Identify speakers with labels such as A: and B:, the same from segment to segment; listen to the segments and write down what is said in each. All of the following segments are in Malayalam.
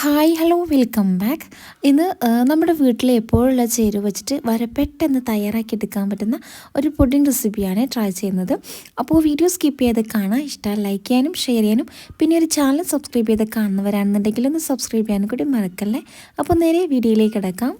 A: ഹായ് ഹലോ വെൽക്കം ബാക്ക് ഇന്ന് നമ്മുടെ വീട്ടിൽ എപ്പോഴുള്ള ചേരുവ വെച്ചിട്ട് വരെ പെട്ടെന്ന് തയ്യാറാക്കി എടുക്കാൻ പറ്റുന്ന ഒരു പുഡിംഗ് റെസിപ്പിയാണ് ട്രൈ ചെയ്യുന്നത്. അപ്പോൾ വീഡിയോ സ്കിപ്പ് ചെയ്ത് കാണാൻ ഇഷ്ടം ലൈക്ക് ചെയ്യാനും ഷെയർ ചെയ്യാനും പിന്നെ ഒരു ചാനൽ സബ്സ്ക്രൈബ് ചെയ്ത് കാണുന്നവരാണെന്നുണ്ടെങ്കിൽ ഒന്ന് സബ്സ്ക്രൈബ് ചെയ്യാനും കൂടി മറക്കല്ലേ? അപ്പോൾ നേരെ വീഡിയോയിലേക്ക് കിടക്കാം.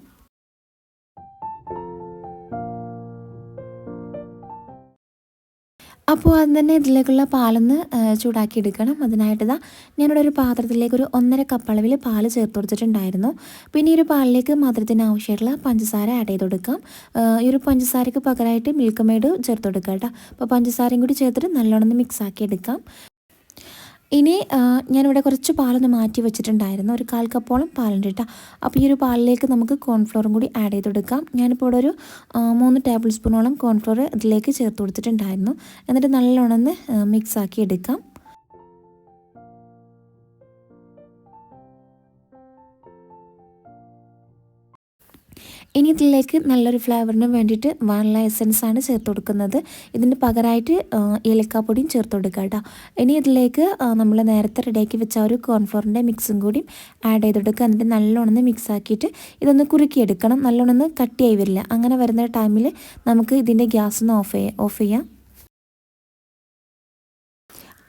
A: അപ്പോൾ അത് തന്നെ ഇതിലേക്കുള്ള പാലൊന്ന് ചൂടാക്കി എടുക്കണം അതിനായിട്ട് ഇതാ ഞാനിവിടെ ഒരു പാത്രത്തിലേക്ക് ഒരു ഒന്നര കപ്പ് അളവിൽ പാൽ ചേർത്ത് കൊടുത്തിട്ടുണ്ടായിരുന്നു. പിന്നെ ഈ ഒരു പാലിലേക്ക് മധുരത്തിന് ആവശ്യമായിട്ടുള്ള പഞ്ചസാര ആഡ് ചെയ്ത് കൊടുക്കാം. ഈ ഒരു പഞ്ചസാരയ്ക്ക് പകരമായിട്ട് മിൽക്ക് മെയ്ഡ് ചേർത്ത് കൊടുക്കാം കേട്ടോ. അപ്പോൾ പഞ്ചസാരയും കൂടി ചേർത്തിട്ട് നല്ലോണം മിക്സ് ആക്കി എടുക്കാം ഇനി ഞാനിവിടെ കുറച്ച് പാലൊന്ന് മാറ്റി വെച്ചിട്ടുണ്ടായിരുന്നു. ഒരു കാൽ കപ്പോളം പാലുണ്ട് കേട്ടോ. അപ്പോൾ ഈ ഒരു പാലിലേക്ക് നമുക്ക് കോൺഫ്ലോറും കൂടി ആഡ് ചെയ്ത് കൊടുക്കാം. ഞാനിപ്പോൾ ഇവിടെ ഒരു മൂന്ന് ടേബിൾ സ്പൂണോളം കോൺഫ്ലോർ ഇതിലേക്ക് ചേർത്ത് കൊടുത്തിട്ടുണ്ടായിരുന്നു. എന്നിട്ട് നല്ലോണം ഒന്ന് മിക്സ് ആക്കി എടുക്കാം. ഇനി ഇതിലേക്ക് നല്ലൊരു ഫ്ലേവറിന് വേണ്ടിയിട്ട് വാനില എസൻസ് ആണ് ചേർത്ത് കൊടുക്കുന്നത്. ഇതിന് പകരമായിട്ട് ഏലക്കാപ്പൊടിയും ചേർത്ത് കൊടുക്കുക കേട്ടോ. ഇനി ഇതിലേക്ക് നമ്മൾ നേരത്തെ റെഡിയാക്കി വെച്ച ഒരു കോൺഫ്ലോറിന്റെ മിക്സും കൂടി ആഡ് ചെയ്ത് കൊടുക്കുക. എന്നിട്ട് നല്ലോണം മിക്സ് ആക്കിയിട്ട് ഇതൊന്ന് കുറുക്കിയെടുക്കണം. നല്ലോണം കട്ടിയായി വരില്ല. അങ്ങനെ വരുന്ന ടൈമിൽ നമുക്ക് ഇതിന്റെ ഗ്യാസ് ഒന്ന് ഓഫ് ചെയ്യാം. ഓഫ് ചെയ്യാം.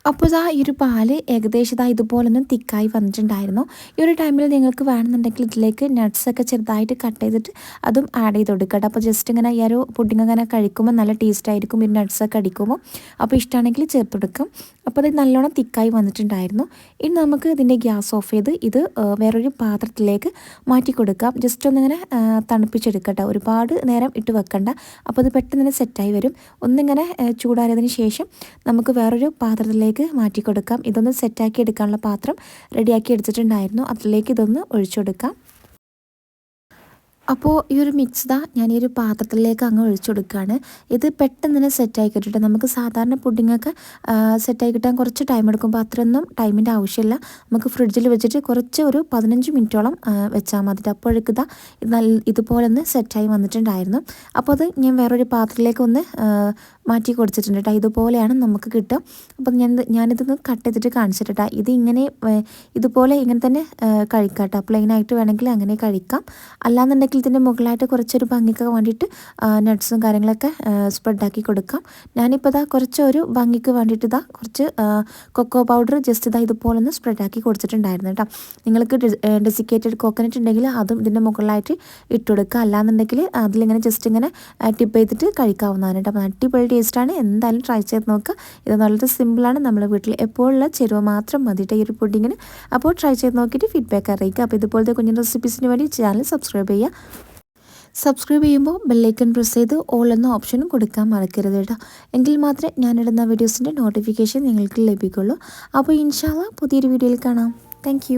A: അപ്പോൾ ഇതാ ഈ ഒരു പാൽ ഏകദേശം ഇതാ ഇതുപോലൊന്നും തിക്കായി വന്നിട്ടുണ്ടായിരുന്നു. ഈ ഒരു ടൈമിൽ നിങ്ങൾക്ക് വേണമെന്നുണ്ടെങ്കിൽ ഇതിലേക്ക് നട്ട്സൊക്കെ ചെറുതായിട്ട് കട്ട് ചെയ്തിട്ട് അതും ആഡ് ചെയ്ത് കൊടുക്കട്ടെ അപ്പോൾ ജസ്റ്റ് ഇങ്ങനെ ഈ ഒരു പുഡിങ് ഇങ്ങനെ കഴിക്കുമ്പോൾ നല്ല ടേസ്റ്റ് ആയിരിക്കും. ഈ നട്ട്സൊക്കെ അടിക്കുമ്പോൾ അപ്പോൾ ഇഷ്ടമാണെങ്കിൽ ചേർത്ത് കൊടുക്കും. അപ്പോൾ ഇത് നല്ലോണം തിക്കായി വന്നിട്ടുണ്ടായിരുന്നു. ഇനി നമുക്ക് ഇതിന്റെ ഗ്യാസ് ഓഫ് ചെയ്ത് ഇത് വേറൊരു പാത്രത്തിലേക്ക് മാറ്റി കൊടുക്കാം. ജസ്റ്റ് ഒന്നിങ്ങനെ തണുപ്പിച്ചെടുക്കട്ടെ. ഒരുപാട് നേരം ഇട്ട് വെക്കണ്ട. അപ്പോൾ ഇത് പെട്ടെന്ന് തന്നെ സെറ്റായി വരും. ഒന്നിങ്ങനെ ചൂടാറിയതിന് ശേഷം നമുക്ക് വേറൊരു പാത്രത്തിലേക്ക് മാറ്റി കൊടുക്കാം. ഇതൊന്ന് സെറ്റാക്കി എടുക്കാനുള്ള പാത്രം റെഡിയാക്കി എടുത്തിട്ടുണ്ടായിരുന്നു. അതിലേക്ക് ഇതൊന്ന് ഒഴിച്ചു കൊടുക്കാം. അപ്പോൾ ഈ ഒരു മിക്സ് ഞാൻ ഈ ഒരു പാത്രത്തിലേക്ക് അങ്ങ് ഒഴിച്ചു കൊടുക്കുകയാണ് ഇത് പെട്ടെന്ന് തന്നെ സെറ്റായി കിട്ടിയിട്ട് നമുക്ക് സാധാരണ പുഡിങ്ങൊക്കെ സെറ്റായി കിട്ടാൻ കുറച്ച് ടൈം എടുക്കുമ്പോൾ അത്രയൊന്നും ടൈമിന്റെ ആവശ്യമില്ല. നമുക്ക് ഫ്രിഡ്ജിൽ വെച്ചിട്ട് കുറച്ച് ഒരു പതിനഞ്ച് മിനിറ്റോളം വെച്ചാൽ മതി അപ്പോഴേക്ക് ഇതാ നല്ല ഇതുപോലെ ഒന്ന് സെറ്റായി വന്നിട്ടുണ്ടായിരുന്നു. അപ്പോൾ അത് ഞാൻ വേറൊരു പാത്രത്തിലേക്ക് ഒന്ന് മാറ്റി കൊടുത്തിട്ടുണ്ട് കേട്ടോ ഇതുപോലെയാണ് നമുക്ക് കിട്ടുക. അപ്പം ഞാൻ ഞാനിതൊന്ന് കട്ട് ചെയ്തിട്ട് കാണിച്ചിട്ട് ഇത് ഇങ്ങനെ ഇതുപോലെ ഇങ്ങനെ തന്നെ കഴിക്കാം കേട്ടോ പ്ലെയിനായിട്ട് വേണമെങ്കിൽ അങ്ങനെ കഴിക്കാം. അല്ലാന്നുണ്ടെങ്കിൽ ഇതിന്റെ മുകളിലായിട്ട് കുറച്ചൊരു ഭംഗിക്ക് വേണ്ടിയിട്ട് നട്ട്സും കാര്യങ്ങളൊക്കെ സ്പ്രെഡാക്കി കൊടുക്കാം. ഞാനിപ്പോൾ ഇതാ കുറച്ചൊരു ഭംഗിക്ക് വേണ്ടിയിട്ട് ഇതാ കുറച്ച് കൊക്കോ പൗഡർ ജസ്റ്റ് ഇതാ ഇതുപോലെ ഒന്ന് സ്പ്രെഡാക്കി കൊടുത്തിട്ടുണ്ടായിരുന്നു കേട്ടോ നിങ്ങൾക്ക് ഡെസിക്കേറ്റഡ് കോക്കനട്ട് ഉണ്ടെങ്കിൽ അതും ഇതിന്റെ മുകളിലായിട്ട് ഇട്ട് കൊടുക്കുക അല്ലാന്നുണ്ടെങ്കിൽ അതിലിങ്ങനെ ജസ്റ്റ് ഇങ്ങനെ ടിപ്പ് ചെയ്തിട്ട് കഴിക്കാവുന്നതാണ് കേട്ടോ അപ്പോൾ അടിപൊളി ടേസ്റ്റാണ് എന്തായാലും ട്രൈ ചെയ്ത് നോക്കുക. ഇത് വളരെ സിമ്പിളാണ് നമ്മുടെ വീട്ടിൽ എപ്പോഴുള്ള ചേരുവ മാത്രം മതിയിട്ട് ഈ ഒരു പുഡിങ്ങിന് അപ്പോൾ ട്രൈ ചെയ്ത് നോക്കിയിട്ട് ഫീഡ്ബാക്ക് അറിയിക്കുക. അപ്പോൾ ഇതുപോലത്തെ കുഞ്ഞു റെസിപ്പീസിന് വേണ്ടി ചാനൽ സബ്സ്ക്രൈബ് ചെയ്യുക. സബ്സ്ക്രൈബ് ചെയ്യുമ്പോൾ ബെല്ലൈക്കൺ പ്രസ് ചെയ്ത് ഓൾ എന്ന ഓപ്ഷനും കൊടുക്കാൻ മറക്കരുത് കേട്ടോ. എങ്കിൽ മാത്രമേ ഞാനിടുന്ന വീഡിയോസിന്റെ നോട്ടിഫിക്കേഷൻ നിങ്ങൾക്ക് ലഭിക്കുള്ളൂ. അപ്പോൾ ഇൻഷാല്ല പുതിയൊരു വീഡിയോയിൽ കാണാം. താങ്ക്